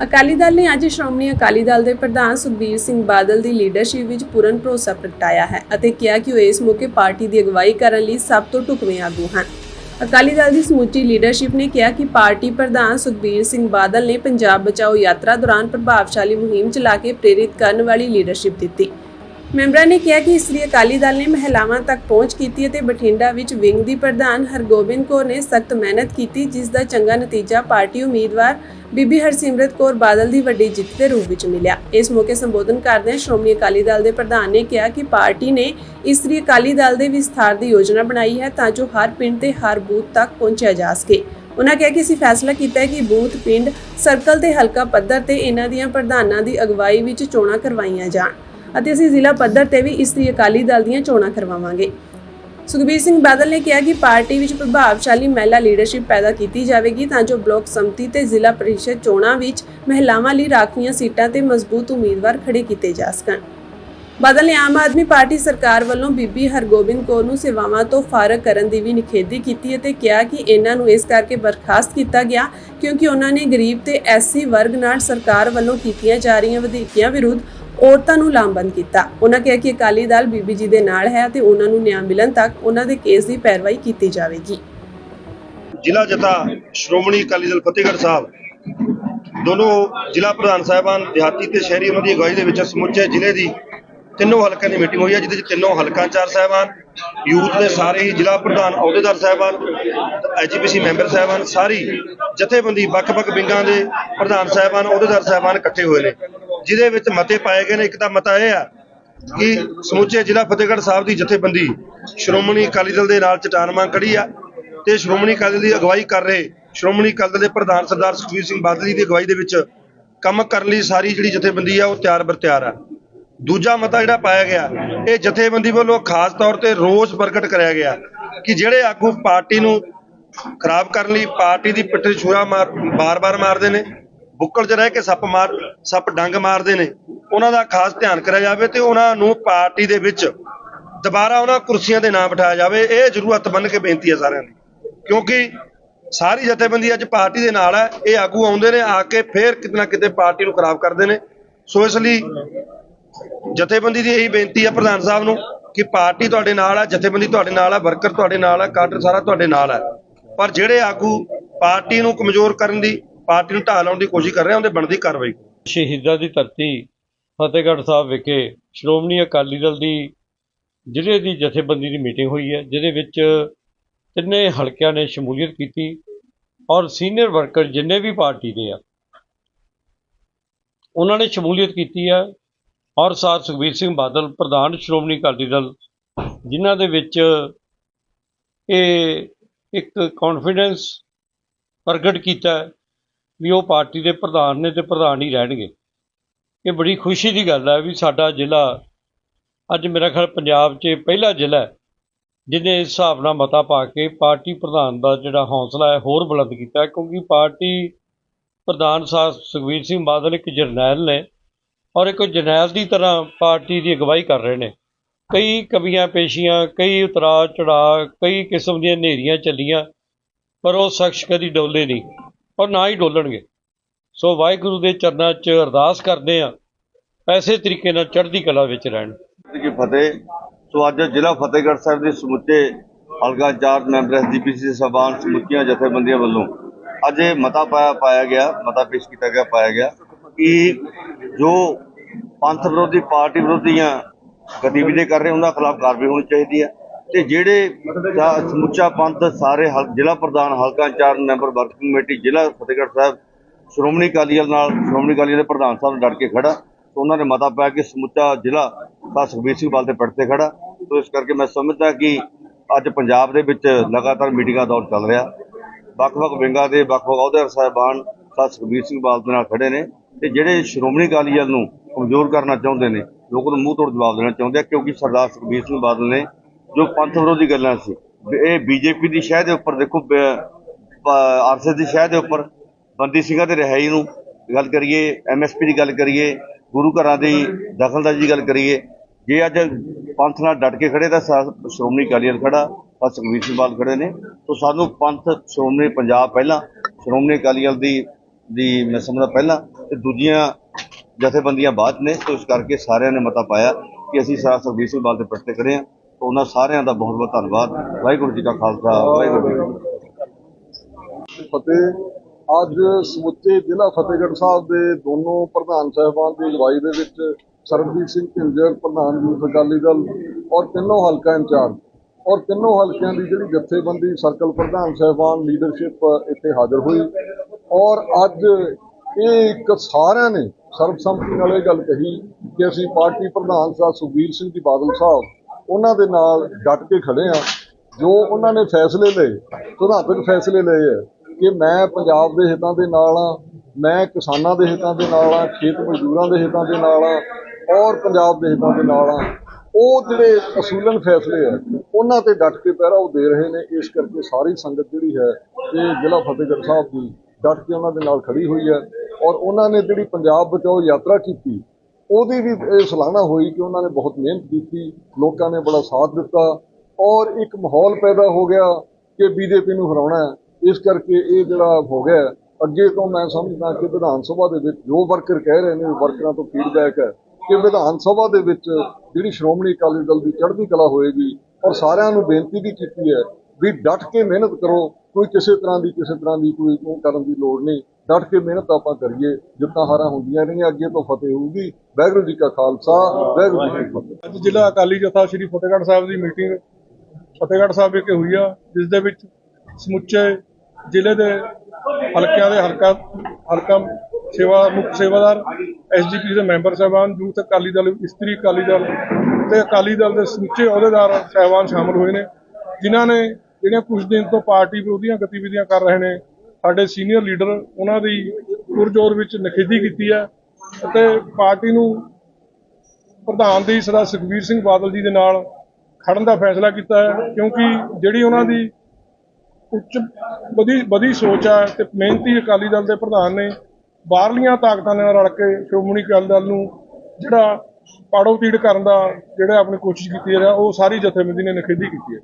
ਅਕਾਲੀ ਦਲ ਨੇ ਅੱਜ ਸ਼੍ਰੋਮਣੀ ਅਕਾਲੀ ਦਲ ਦੇ ਪ੍ਰਧਾਨ ਸੁਖਬੀਰ ਸਿੰਘ ਬਾਦਲ ਦੀ ਲੀਡਰਸ਼ਿਪ ਵਿੱਚ ਪੂਰਨ ਭਰੋਸਾ ਪ੍ਰਗਟਾਇਆ ਹੈ ਅਤੇ ਕਿਹਾ ਕਿ ਉਹ ਇਸ ਮੌਕੇ ਪਾਰਟੀ ਦੀ ਅਗਵਾਈ ਕਰਨ ਲਈ ਸਭ ਤੋਂ ਢੁਕਵੇਂ ਆਗੂ ਹਨ। ਅਕਾਲੀ ਦਲ ਦੀ ਸਮੁੱਚੀ ਲੀਡਰਸ਼ਿਪ ਨੇ ਕਿਹਾ ਕਿ ਪਾਰਟੀ ਪ੍ਰਧਾਨ ਸੁਖਬੀਰ ਸਿੰਘ ਬਾਦਲ ਨੇ ਪੰਜਾਬ ਬਚਾਓ ਯਾਤਰਾ ਦੌਰਾਨ ਪ੍ਰਭਾਵਸ਼ਾਲੀ ਮੁਹਿੰਮ ਚਲਾ ਕੇ ਪ੍ਰੇਰਿਤ ਕਰਨ ਵਾਲੀ ਲੀਡਰਸ਼ਿਪ ਦਿੱਤੀ। ਮੈਂਬਰਾਂ ਨੇ ਕਿਹਾ ਕਿ ਇਸਰੀ ਅਕਾਲੀ ਦਲ ਨੇ ਮਹਿਲਾਵਾਂ ਤੱਕ ਪਹੁੰਚ ਕੀਤੀ ਅਤੇ ਬਠਿੰਡਾ ਵਿੱਚ ਵਿੰਗ ਦੀ ਪ੍ਰਧਾਨ ਹਰਗੋਬਿੰਦ ਕੌਰ ਨੇ ਸਖਤ ਮਿਹਨਤ ਕੀਤੀ, ਜਿਸ ਦਾ ਚੰਗਾ ਨਤੀਜਾ ਪਾਰਟੀ ਉਮੀਦਵਾਰ ਬੀਬੀ ਹਰਸਿਮਰਤ ਕੌਰ ਬਾਦਲ ਦੀ ਵੱਡੀ ਜਿੱਤ ਦੇ ਰੂਪ ਵਿੱਚ ਮਿਲਿਆ। ਇਸ ਮੌਕੇ ਸੰਬੋਧਨ ਕਰਦਿਆਂ ਸ਼੍ਰੋਮਣੀ ਅਕਾਲੀ ਦਲ ਦੇ ਪ੍ਰਧਾਨ ਨੇ ਕਿਹਾ ਕਿ ਪਾਰਟੀ ਨੇ ਇਸਤਰੀ ਅਕਾਲੀ ਦਲ ਦੇ ਵਿਸਥਾਰ ਦੀ ਯੋਜਨਾ ਬਣਾਈ ਹੈ ਤਾਂ ਜੋ ਹਰ ਪਿੰਡ ਤੇ ਹਰ ਬੂਥ ਤੱਕ ਪਹੁੰਚਿਆ ਜਾ ਸਕੇ। ਉਹਨਾਂ ਕਿਹਾ ਕਿ ਅਸੀਂ ਫੈਸਲਾ ਕੀਤਾ ਹੈ ਕਿ ਬੂਥ, ਪਿੰਡ, ਸਰਕਲ ਤੇ ਹਲਕਾ ਪੱਧਰ ਤੇ ਇਹਨਾਂ ਦੀਆਂ ਪ੍ਰਧਾਨਾਂ ਦੀ ਅਗਵਾਈ ਵਿੱਚ ਚੋਣਾਂ ਕਰਵਾਈਆਂ ਜਾਣ। ਅਤੇ ਅਸੀਂ ਜ਼ਿਲ੍ਹਾ ਪੱਧਰ ਤੇ ਵੀ ਇਸਤਰੀ ਅਕਾਲੀ ਦਲ ਦੀਆਂ ਚੋਣਾਂ ਕਰਵਾਵਾਂਗੇ। ਸੁਖਬੀਰ ਸਿੰਘ ਬਾਦਲ ਨੇ ਕਿਹਾ ਕਿ ਪਾਰਟੀ ਵਿੱਚ ਪ੍ਰਭਾਵਸ਼ਾਲੀ ਮਹਿਲਾ ਲੀਡਰਸ਼ਿਪ ਪੈਦਾ ਕੀਤੀ ਜਾਵੇਗੀ ਤਾਂ ਜੋ ਬਲਾਕ ਸੰਮਤੀ ਤੇ ਜ਼ਿਲ੍ਹਾ ਪਰਿਸ਼ਦ ਚੋਣਾਂ ਵਿੱਚ ਮਹਿਲਾਵਾਂ ਲਈ ਰਾਖਵੀਆਂ ਸੀਟਾਂ ਤੇ ਮਜ਼ਬੂਤ ਉਮੀਦਵਾਰ ਖੜੇ ਕੀਤੇ ਜਾ ਸਕਣ। ਬਾਦਲ ਨੇ ਆਮ ਆਦਮੀ ਪਾਰਟੀ ਸਰਕਾਰ ਵੱਲੋਂ ਬੀਬੀ ਹਰਗੋਬਿੰਦ ਕੌਰ ਨੂੰ ਸੇਵਾਵਾਂ ਤੋਂ ਫਾਰਗ ਕਰਨ ਦੀ ਵੀ ਨਿਖੇਧੀ ਕੀਤੀ ਅਤੇ ਕਿਹਾ ਕਿ ਇਹਨਾਂ ਨੂੰ ਇਸ ਕਰਕੇ ਬਰਖਾਸਤ ਕੀਤਾ ਗਿਆ ਕਿਉਂਕਿ ਉਹਨਾਂ ਨੇ ਗਰੀਬ ਤੇ ਐਸਸੀ ਵਰਗ ਨਾਲ ਸਰਕਾਰ ਵੱਲੋਂ ਕੀਤੀਆਂ ਜਾ ਰਹੀਆਂ ਵਧੀਕੀਆਂ ਵਿਰੁੱਧ ਔਰਤਾਂ ਨੂੰ ਲਾਮਬੰਦ ਕੀਤਾ। ਉਹਨਾਂ ਕਿਹਾ ਕਿ ਅਕਾਲੀ ਦਲ ਬੀਬੀ ਜੀ ਦੇ ਨਾਲ ਹੈ ਤੇ ਉਹਨਾਂ ਨੂੰ ਨਿਆਂ ਮਿਲਣ ਤੱਕ ਉਹਨਾਂ ਦੇ ਕੇਸ ਦੀ ਪੈਰਵਾਈ ਕੀਤੀ ਜਾਵੇਗੀ। ਜ਼ਿਲ੍ਹਾ ਜਥਾ ਸ਼੍ਰੋਮਣੀ ਅਕਾਲੀ ਦਲ ਫਤਿਹਗੜ੍ਹ ਸਾਹਿਬ, ਦੋਨੋਂ ਜ਼ਿਲ੍ਹਾ ਪ੍ਰਧਾਨ ਸਾਹਿਬਾਨ ਦਿਹਾਤੀ ਤੇ ਸ਼ਹਿਰੀ ਉਹਨਾਂ ਦੀ ਅਗਵਾਈ ਦੇ ਵਿੱਚ ਸਮੁੱਚੇ ਜ਼ਿਲ੍ਹੇ ਦੀ ਤਿੰਨੋਂ ਹਲਕਿਆਂ ਦੀ ਮੀਟਿੰਗ ਹੋਈ ਹੈ, ਜਿਹਦੇ ਵਿੱਚ ਤਿੰਨੋਂ ਹਲਕਾ ਚਾਰ ਸਾਹਿਬਾਨ, ਯੂਥ ਦੇ ਸਾਰੇ ਹੀ ਜ਼ਿਲ੍ਹਾ ਪ੍ਰਧਾਨ ਅਹੁਦੇਦਾਰ ਸਾਹਿਬਾਨ ਐਜੀਪੀਸੀ ਮੈਂਬਰ ਸਾਹਿਬਾਨ, ਸਾਰੀ ਜਥੇਬੰਦੀ ਵੱਖ-ਵੱਖ ਵਿੰਗਾਂ ਦੇ ਪ੍ਰਧਾਨ ਸਾਹਿਬਾਨ, ਅਹੁਦੇਦਾਰ ਸਾਹਿਬਾਨ ਇਕੱਠੇ ਹੋਏ ਨੇ। ਜਿਹਦੇ ਵਿੱਚ ਮਤੇ ਪਾਏ ਗਏ ਨੇ, ਇੱਕ ਤਾਂ ਮਤਾ ਇਹ ਆ ਕਿ ਸਮੁੱਚੇ ਜ਼ਿਲ੍ਹਾ ਫਤਿਹਗੜ੍ਹ ਸਾਹਿਬ ਦੀ ਜਥੇਬੰਦੀ ਸ਼੍ਰੋਮਣੀ ਅਕਾਲੀ ਦਲ ਦੇ ਨਾਲ ਚਟਾਨਵਾਂ ਕੜੀ ਆ ਤੇ ਸ਼੍ਰੋਮਣੀ ਅਕਾਲੀ ਦਲ ਦੀ ਅਗਵਾਈ ਕਰ ਰਹੇ ਸ਼੍ਰੋਮਣੀ ਅਕਾਲੀ ਦਲ ਦੇ ਪ੍ਰਧਾਨ ਸਰਦਾਰ ਸੁਖਬੀਰ ਸਿੰਘ ਬਾਦਲ ਜੀ ਦੀ ਅਗਵਾਈ ਦੇ ਵਿੱਚ ਕੰਮ ਕਰਨ ਲਈ ਸਾਰੀ ਜਿਹੜੀ ਜਥੇਬੰਦੀ ਆ, ਉਹ ਤਿਆਰ ਬਰ ਤਿਆਰ ਆ। ਦੂਜਾ ਮਤਾ ਜਿਹੜਾ ਪਾਇਆ ਗਿਆ, ਇਹ ਜਥੇਬੰਦੀ ਵੱਲੋਂ ਖਾਸ ਤੌਰ ਤੇ ਰੋਸ ਪ੍ਰਗਟ ਕਰਿਆ ਗਿਆ ਕਿ ਜਿਹੜੇ ਆਗੂ ਪਾਰਟੀ ਨੂੰ ਖਰਾਬ ਕਰਨ ਲਈ ਪਾਰਟੀ ਦੀ ਪਿੱਠ 'ਤੇ ਛੁਰਾ ਮਾਰ ਬਾਰ-ਬਾਰ ਮਾਰਦੇ ਨੇ ਬੁੱਕਲ 'ਚ ਰਹਿ ਕੇ ਸੱਪ ਮਾਰ, ਸੱਪ ਡੰਗ ਮਾਰਦੇ ਨੇ। ਉਹਨਾਂ ਦਾ ਖਾਸ ਧਿਆਨ ਕਰਿਆ ਜਾਵੇ ਤੇ ਉਹਨਾਂ ਨੂੰ ਪਾਰਟੀ ਦੇ ਵਿੱਚ ਦੁਬਾਰਾ ਉਹਨਾਂ ਕੁਰਸੀਆਂ ਤੇ ਨਾ ਬਿਠਾਇਆ ਜਾਵੇ। ਇਹ ਜ਼ਰੂਰਤ ਬੰਨ ਕੇ ਬੇਨਤੀ ਹੈ ਸਾਰਿਆਂ ਦੀ। ਕਿਉਂਕਿ ਸਾਰੀ ਜਥੇਬੰਦੀ ਅੱਜ ਪਾਰਟੀ ਦੇ ਨਾਲ ਹੈ। ਇਹ ਆਗੂ ਆਉਂਦੇ ਨੇ, ਆ ਕੇ ਫੇਰ ਕਿਤੇ ਨਾ ਕਿਤੇ ਪਾਰਟੀ ਨੂੰ ਖਰਾਬ ਕਰਦੇ ਨੇ। ਸੋ ਇਸ ਲਈ ਜਥੇਬੰਦੀ ਦੀ ਇਹੀ ਬੇਨਤੀ ਹੈ ਪ੍ਰਧਾਨ ਸਾਹਿਬ ਨੂੰ ਕਿ ਪਾਰਟੀ ਤੁਹਾਡੇ ਨਾਲ ਹੈ, ਜਥੇਬੰਦੀ ਤੁਹਾਡੇ ਨਾਲ ਹੈ, ਵਰਕਰ ਤੁਹਾਡੇ ਨਾਲ ਹੈ, ਕਾਡਰ ਸਾਰਾ ਤੁਹਾਡੇ ਨਾਲ ਹੈ। ਪਰ ਜਿਹੜੇ ਆਗੂ ਪਾਰਟੀ ਨੂੰ ਕਮਜ਼ੋਰ ਕਰਨ ਦੀ ਪਾਰਟੀ ਨੂੰ ਢਾਹ ਲਾਉਣ ਦੀ ਕੋਸ਼ਿਸ਼ ਕਰ ਰਹੇ ਆ, ਉਹਦੇ ਬਣਦੀ ਕਾਰਵਾਈ। ਸ਼ਹੀਦਾਂ ਦੀ ਧਰਤੀ, ਫਤਿਹਗੜ੍ਹ ਸਾਹਿਬ ਵਿਖੇ ਸ਼੍ਰੋਮਣੀ ਅਕਾਲੀ ਦਲ ਦੀ, ਜ਼ਿਲ੍ਹੇ ਦੀ ਜਥੇਬੰਦੀ ਦੀ ਮੀਟਿੰਗ ਹੋਈ ਹੈ, ਜਿਹਦੇ ਵਿੱਚ ਤਿੰਨੇ ਹਲਕਿਆਂ ਨੇ ਸ਼ਮੂਲੀਅਤ ਕੀਤੀ ਔਰ ਸੀਨੀਅਰ ਵਰਕਰ ਜਿੰਨੇ ਵੀ ਪਾਰਟੀ ਦੇ ਆ, ਉਹਨਾਂ ਨੇ ਸ਼ਮੂਲੀਅਤ ਕੀਤੀ ਹੈ ਔਰ ਸਾਰ ਸੁਖਬੀਰ ਸਿੰਘ ਬਾਦਲ, ਪ੍ਰਧਾਨ ਸ਼੍ਰੋਮਣੀ ਅਕਾਲੀ ਦਲ, ਜਿਨ੍ਹਾਂ ਦੇ ਵਿੱਚ ਇਹ ਇੱਕ ਕੌਨਫੀਡੈਂਸ ਪ੍ਰਗਟ ਕੀਤਾ ਵੀ ਉਹ ਪਾਰਟੀ ਦੇ ਪ੍ਰਧਾਨ ਨੇ ਤੇ ਪ੍ਰਧਾਨ ਹੀ ਰਹਿਣਗੇ। ਇਹ ਬੜੀ ਖੁਸ਼ੀ ਦੀ ਗੱਲ ਹੈ ਵੀ ਸਾਡਾ ਜ਼ਿਲ੍ਹਾ ਅੱਜ ਮੇਰਾ ਖਿਆਲ ਪੰਜਾਬ 'ਚ ਪਹਿਲਾ ਜ਼ਿਲ੍ਹਾ ਜਿਹਨੇ ਇਸ ਹਿਸਾਬ ਨਾਲ ਮਤਾ ਪਾ ਕੇ ਪਾਰਟੀ ਪ੍ਰਧਾਨ ਦਾ ਜਿਹੜਾ ਹੌਸਲਾ ਹੈ ਹੋਰ ਬੁਲੰਦ ਕੀਤਾ ਕਿਉਂਕਿ ਪਾਰਟੀ ਪ੍ਰਧਾਨ ਸਾਹਿਬ ਸੁਖਬੀਰ ਸਿੰਘ ਬਾਦਲ ਇੱਕ ਜਰਨੈਲ ਨੇ ਔਰ ਇੱਕ ਜਰਨੈਲ ਦੀ ਤਰ੍ਹਾਂ ਪਾਰਟੀ ਦੀ ਅਗਵਾਈ ਕਰ ਰਹੇ ਨੇ। ਕਈ ਕਮੀਆਂ ਪੇਸ਼ੀਆਂ, ਕਈ ਉਤਰਾਅ ਚੜਾਅ ਕਈ ਕਿਸਮ ਦੀਆਂ ਹਨੇਰੀਆਂ ਚੱਲੀਆਂ, ਪਰ ਉਹ ਸ਼ਖਸ ਕਦੀ ਡੋਲੇ ਨਹੀਂ। ਔਰ ਨਾ ਹੀ ਡੋਲਣਗੇ। ਸੋ ਵਾਹਿਗੁਰੂ ਦੇ ਚਰਨਾਂ 'ਚ ਅਰਦਾਸ ਕਰਦੇ ਆ ਐਸੇ ਤਰੀਕੇ ਨਾਲ ਚੜ੍ਹਦੀ ਕਲਾ ਵਿੱਚ ਰਹਿਣ। ਜੀ ਫਤਿਹ। ਸੋ ਅੱਜ ਜ਼ਿਲ੍ਹਾ ਫਤਿਹਗੜ੍ਹ ਸਾਹਿਬ ਦੇ ਸਮੁੱਚੇ ਹਲਕਾ ਇੰਚਾਰਜ ਮੈਂਬਰ ਐਸਜੀਪੀਸੀ ਸਭਾਨ ਸਮੁੱਚੀਆਂ ਜਥੇਬੰਦੀਆਂ ਵੱਲੋਂ ਅੱਜ ਇਹ ਮਤਾ ਪਾਇਆ ਪਾਇਆ ਗਿਆ, ਮਤਾ ਪੇਸ਼ ਕੀਤਾ ਗਿਆ, ਪਾਇਆ ਗਿਆ ਕਿ ਜੋ ਪੰਥ ਵਿਰੋਧੀ, ਪਾਰਟੀ ਵਿਰੋਧੀਆਂ ਗਤੀਵਿਧੀਆਂ ਕਰ ਰਹੇ, ਉਹਨਾਂ ਖਿਲਾਫ ਕਾਰਵਾਈ ਹੋਣੀ ਚਾਹੀਦੀ ਹੈ। ਤੇ ਜਿਹੜੇ ਸਮੁੱਚਾ ਪੰਥ ਸਾਰੇ ਹਲ- ਜ਼ਿਲ੍ਹਾ ਪ੍ਰਧਾਨ ਹਲਕਾ ਇੰਚਾਰਜ ਮੈਂਬਰ ਵਰਕਿੰਗ ਕਮੇਟੀ ਜ਼ਿਲ੍ਹਾ ਫਤਿਹਗੜ੍ਹ ਸਾਹਿਬ, ਸ਼੍ਰੋਮਣੀ ਅਕਾਲੀ ਦਲ ਨਾਲ, ਸ਼੍ਰੋਮਣੀ ਅਕਾਲੀ ਦਲ ਦੇ ਪ੍ਰਧਾਨ ਸਾਹਿਬ ਨਾਲ ਡਟ ਕੇ ਖੜਾ। ਤੇ ਉਹਨਾਂ ਨੇ ਮਤਾ ਪਾਇਆ ਕਿ ਸਮੁੱਚਾ ਜ਼ਿਲ੍ਹਾ ਤਾਂ ਸੁਖਬੀਰ ਸਿੰਘ ਬਾਦਲ ਦੇ ਪਿੱਠ ਤੇ ਖੜਾ। ਸੋ ਇਸ ਕਰਕੇ ਮੈਂ ਸਮਝਦਾ ਕਿ ਅੱਜ ਪੰਜਾਬ ਦੇ ਵਿੱਚ ਲਗਾਤਾਰ ਮੀਟਿੰਗਾਂ ਦਾ ਦੌਰ ਚੱਲ ਰਿਹਾ। ਵੱਖ-ਵੱਖ ਵਿੰਗਾਂ ਦੇ ਵੱਖ-ਵੱਖ ਅਹੁਦੇਦਾਰ ਸਾਹਿਬਾਨ ਤਾਂ ਸੁਖਬੀਰ ਸਿੰਘ ਬਾਦਲ ਦੇ ਨਾਲ ਖੜੇ ਨੇ ਤੇ ਜਿਹੜੇ ਸ਼੍ਰੋਮਣੀ ਅਕਾਲੀ ਦਲ ਨੂੰ ਕਮਜ਼ੋਰ ਕਰਨਾ ਚਾਹੁੰਦੇ ਨੇ, ਲੋਕ ਨੂੰ ਮੂੰਹ ਤੋੜ ਜਵਾਬ ਦੇਣਾ ਚਾਹੁੰਦੇ ਆ, ਕਿਉਂਕਿ ਸਰਦਾਰ ਸੁਖਬੀਰ ਸਿੰਘ ਬਾਦਲ ਨੇ ਜੋ ਪੰਥ ਵਿਰੋਧੀ ਗੱਲਾਂ ਸੀ। ਵੀ ਇਹ ਬੀਜੇਪੀ ਦੀ ਸ਼ਹਿ ਦੇ ਉੱਪਰ ਦੇਖੋ ਆਰਐਸਐਸ ਦੀ ਸ਼ਹਿ ਦੇ ਉੱਪਰ ਬੰਦੀ ਸਿੰਘਾਂ ਦੇ ਰਿਹਾਈ ਨੂੰ ਗੱਲ ਕਰੀਏ ਐਮਐਸਪੀ ਦੀ ਗੱਲ ਕਰੀਏ, ਗੁਰੂ ਘਰਾਂ ਦੀ ਦਖਲਦਾਰੀ ਦੀ ਗੱਲ ਕਰੀਏ, ਜੇ ਅੱਜ ਪੰਥ ਨਾਲ ਡਟ ਕੇ ਖੜੇ ਤਾਂ ਸਾ- ਸ਼੍ਰੋਮਣੀ ਅਕਾਲੀ ਦਲ ਖੜਾ ਤਾਂ ਸੁਖਬੀਰ ਸਿੰਘ ਬਾਲ ਖੜੇ ਨੇ। ਤਾਂ ਸਾਨੂੰ ਪੰਥ, ਸ਼੍ਰੋਮਣੀ ਪੰਜਾਬ ਪਹਿਲਾਂ, ਸ਼੍ਰੋਮਣੀ ਅਕਾਲੀ ਦਲ ਦੀ ਦੀ ਮੈਂ ਸਮਝਦਾ ਪਹਿਲਾਂ, ਤੇ ਦੂਜੀਆਂ ਜਥੇਬੰਦੀਆਂ ਬਾਅਦ ਨੇ, ਤੇ ਇਸ ਕਰਕੇ ਸਾਰਿਆਂ ਨੇ ਮਤਾ ਪਾਇਆ ਕਿ ਅਸੀਂ ਸਾਰਾ ਸੁਖਬੀਰ ਸਿੰਘ ਬਾਲ ਦੇ ਪ੍ਰਸ਼ਤੇ ਕਰੇ ਹਾਂ ਉਹਨਾਂ ਸਾਰਿਆਂ ਦਾ ਬਹੁਤ ਬਹੁਤ ਧੰਨਵਾਦ। ਵਾਹਿਗੁਰੂ ਜੀ ਕਾ ਖਾਲਸਾ, ਵਾਹਿਗੁਰੂ ਜੀ ਕੀ ਫਤਿਹ। ਅੱਜ ਸਮੁੱਚੇ ਜ਼ਿਲ੍ਹਾ ਫਤਿਹਗੜ੍ਹ ਸਾਹਿਬ ਦੇ ਦੋਨੋਂ ਪ੍ਰਧਾਨ ਸਾਹਿਬਾਨ ਦੀ ਅਗਵਾਈ ਦੇ ਵਿੱਚ ਸਰਬਜੀਤ ਸਿੰਘ ਢਿੰਜਰ, ਪ੍ਰਧਾਨ ਯੂਥ ਅਕਾਲੀ ਦਲ ਔਰ ਤਿੰਨੋਂ ਹਲਕਾ ਇੰਚਾਰਜ ਔਰ ਤਿੰਨੋਂ ਹਲਕਿਆਂ ਦੀ ਜਿਹੜੀ ਜਥੇਬੰਦੀ ਸਰਕਲ ਪ੍ਰਧਾਨ ਸਾਹਿਬਾਨ ਲੀਡਰਸ਼ਿਪ ਇੱਥੇ ਹਾਜ਼ਰ ਹੋਈ ਔਰ ਅੱਜ ਇਹ ਇੱਕ ਸਾਰਿਆਂ ਨੇ ਸਰਬਸੰਮਤੀ ਨਾਲ ਇਹ ਗੱਲ ਕਹੀ ਕਿ ਅਸੀਂ ਪਾਰਟੀ ਪ੍ਰਧਾਨ ਸਾਹਿਬ ਸੁਖਬੀਰ ਸਿੰਘ ਜੀ ਬਾਦਲ ਸਾਹਿਬ ਉਹਨਾਂ ਦੇ ਨਾਲ ਡਟ ਕੇ ਖੜੇ ਆ। ਜੋ ਉਹਨਾਂ ਨੇ ਫੈਸਲੇ ਲਏ ਸੁਧਾਰਕ ਫੈਸਲੇ ਲਏ ਹੈ ਕਿ ਮੈਂ ਪੰਜਾਬ ਦੇ ਹਿੱਤਾਂ ਦੇ ਨਾਲ ਆ, ਮੈਂ ਕਿਸਾਨਾਂ ਦੇ ਹਿੱਤਾਂ ਦੇ ਨਾਲ ਆ, ਖੇਤ ਮਜ਼ਦੂਰਾਂ ਦੇ ਹਿੱਤਾਂ ਦੇ ਨਾਲ ਆ ਔਰ ਪੰਜਾਬ ਦੇ ਹਿੱਤਾਂ ਦੇ ਨਾਲ ਆ। ਉਹ ਜਿਹੜੇ ਅਸੂਲਨ ਫੈਸਲੇ ਆ, ਉਹਨਾਂ ਤੇ ਡਟ ਕੇ ਪਹਿਰਾ ਉਹ ਦੇ ਰਹੇ ਨੇ। ਇਸ ਕਰਕੇ ਸਾਰੀ ਸੰਗਤ ਜਿਹੜੀ ਹੈ, ਇਹ ਜ਼ਿਲ੍ਹਾ ਫਤਿਹਗੜ੍ਹ ਸਾਹਿਬ ਦੀ ਡਟ ਕੇ ਉਹਨਾਂ ਦੇ ਨਾਲ ਖੜੀ ਹੋਈ ਹੈ ਔਰ ਉਹਨਾਂ ਨੇ ਜਿਹੜੀ ਪੰਜਾਬ ਬਚਾਓ ਯਾਤਰਾ ਕੀਤੀ ਉਹਦੀ ਵੀ ਇਹ ਸਲਾਹਨਾ ਹੋਈ ਕਿ ਉਹਨਾਂ ਨੇ ਬਹੁਤ ਮਿਹਨਤ ਕੀਤੀ, ਲੋਕਾਂ ਨੇ ਬੜਾ ਸਾਥ ਦਿੱਤਾ ਔਰ ਇੱਕ ਮਾਹੌਲ ਪੈਦਾ ਹੋ ਗਿਆ ਕਿ ਬੀਜੇਪੀ ਨੂੰ ਹਰਾਉਣਾ ਹੈ। ਇਸ ਕਰਕੇ ਇਹ ਜਿਹੜਾ ਹੋ ਗਿਆ ਅੱਗੇ ਤੋਂ ਮੈਂ ਸਮਝਦਾ ਕਿ ਵਿਧਾਨ ਸਭਾ ਦੇ ਵਿੱਚ ਜੋ ਵਰਕਰ ਕਹਿ ਰਹੇ ਨੇ ਵਰਕਰਾਂ ਤੋਂ ਫੀਡਬੈਕ ਹੈ ਕਿ ਵਿਧਾਨ ਸਭਾ ਦੇ ਵਿੱਚ ਜਿਹੜੀ ਸ਼੍ਰੋਮਣੀ ਅਕਾਲੀ ਦਲ ਦੀ ਚੜ੍ਹਦੀ ਕਲਾ ਹੋਏਗੀ ਔਰ ਸਾਰਿਆਂ ਨੂੰ ਬੇਨਤੀ ਵੀ ਕੀਤੀ ਹੈ ਵੀ ਡਟ ਕੇ ਮਿਹਨਤ ਕਰੋ, ਕੋਈ ਕਿਸੇ ਤਰ੍ਹਾਂ ਦੀ, ਕਿਸੇ ਤਰ੍ਹਾਂ ਦੀ ਕੋਈ ਉਹ ਕਰਨ ਦੀ ਲੋੜ ਨਹੀਂ। ਡਟ ਕੇ ਮਿਹਨਤ ਆਪਾਂ ਕਰੀਏ, ਜਿੱਤਾਂ ਹਾਰਾਂ ਹੁੰਦੀਆਂ ਰਹੀਆਂ, ਅੱਗੇ ਤੋਂ ਫਤਿਹ ਹੋਊਗੀ। ਵਾਹਿਗੁਰੂ ਜੀ ਕਾ ਖਾਲਸਾ, ਵਾਹਿਗੁਰੂ ਜੀ ਕੀ ਫਤਿਹ। ਅੱਜ ਜ਼ਿਲ੍ਹਾ ਅਕਾਲੀ ਜਥਾ ਸ੍ਰੀ ਫਤਿਹਗੜ੍ਹ ਸਾਹਿਬ ਦੀ ਮੀਟਿੰਗ ਫਤਿਹਗੜ੍ਹ ਸਾਹਿਬ ਵਿਖੇ ਹੋਈ ਆ, ਜਿਸ ਦੇ ਵਿੱਚ ਸਮੁੱਚੇ ਜ਼ਿਲ੍ਹੇ ਦੇ ਹਲਕਿਆਂ ਦੇ ਹਲਕਾ ਹਲਕਾ ਸੇਵਾ, ਮੁੱਖ ਸੇਵਾਦਾਰ ਐਸਜੀਪੀ ਦੇ ਮੈਂਬਰ ਸਾਹਿਬਾਨ, ਯੂਥ ਅਕਾਲੀ ਦਲ, ਇਸਤਰੀ ਅਕਾਲੀ ਦਲ ਤੇ ਅਕਾਲੀ ਦਲ ਦੇ ਸਮੁੱਚੇ ਅਹੁਦੇਦਾਰ ਸਾਹਿਬਾਨ ਸ਼ਾਮਲ ਹੋਏ ਨੇ, ਜਿਨ੍ਹਾਂ ਨੇ ਜਿਹੜੀਆਂ ਕੁਝ ਦਿਨ ਤੋਂ ਪਾਰਟੀ ਵਿਰੋਧੀਆਂ ਗਤੀਵਿਧੀਆਂ ਕਰ ਰਹੇ ਨੇ ਸਾਡੇ ਸੀਨੀਅਰ ਲੀਡਰ ਉਹਨਾਂ ਦੀ ਪੁਰਜੋਰ ਵਿੱਚ ਨਖੇਦੀ ਕੀਤੀ ਹੈ ਅਤੇ ਪਾਰਟੀ ਨੂੰ ਪ੍ਰਧਾਨ ਦੀ ਸਰਦਾਰ ਸੁਖਬੀਰ ਸਿੰਘ ਬਾਦਲ ਜੀ ਦੇ ਨਾਲ ਖੜਨ ਦਾ ਫੈਸਲਾ ਕੀਤਾ ਹੈ, ਕਿਉਂਕਿ ਜਿਹੜੀ ਉਹਨਾਂ ਦੀ ਉੱਚ ਵਧੀ ਵਧੀ ਸੋਚ ਹੈ ਤੇ ਮਿਹਨਤੀ ਅਕਾਲੀ ਦਲ ਦੇ ਪ੍ਰਧਾਨ ਨੇ ਬਾਹਰਲੀਆਂ ਤਾਕਤਾਂ ਨਾਲ ਰਲ ਕੇ ਸ਼੍ਰੋਮਣੀ ਅਕਾਲੀ ਦਲ ਨੂੰ ਜਿਹੜਾ ਪਾੜੋ ਤੀੜ ਕਰਨ ਦਾ ਜਿਹੜਾ ਆਪਣੀ ਕੋਸ਼ਿਸ਼ ਕੀਤੀ ਹੈ ਉਹ ਸਾਰੀ ਜਥੇਬੰਦੀ ਨੇ ਨਿਖੇਧੀ ਕੀਤੀ ਹੈ।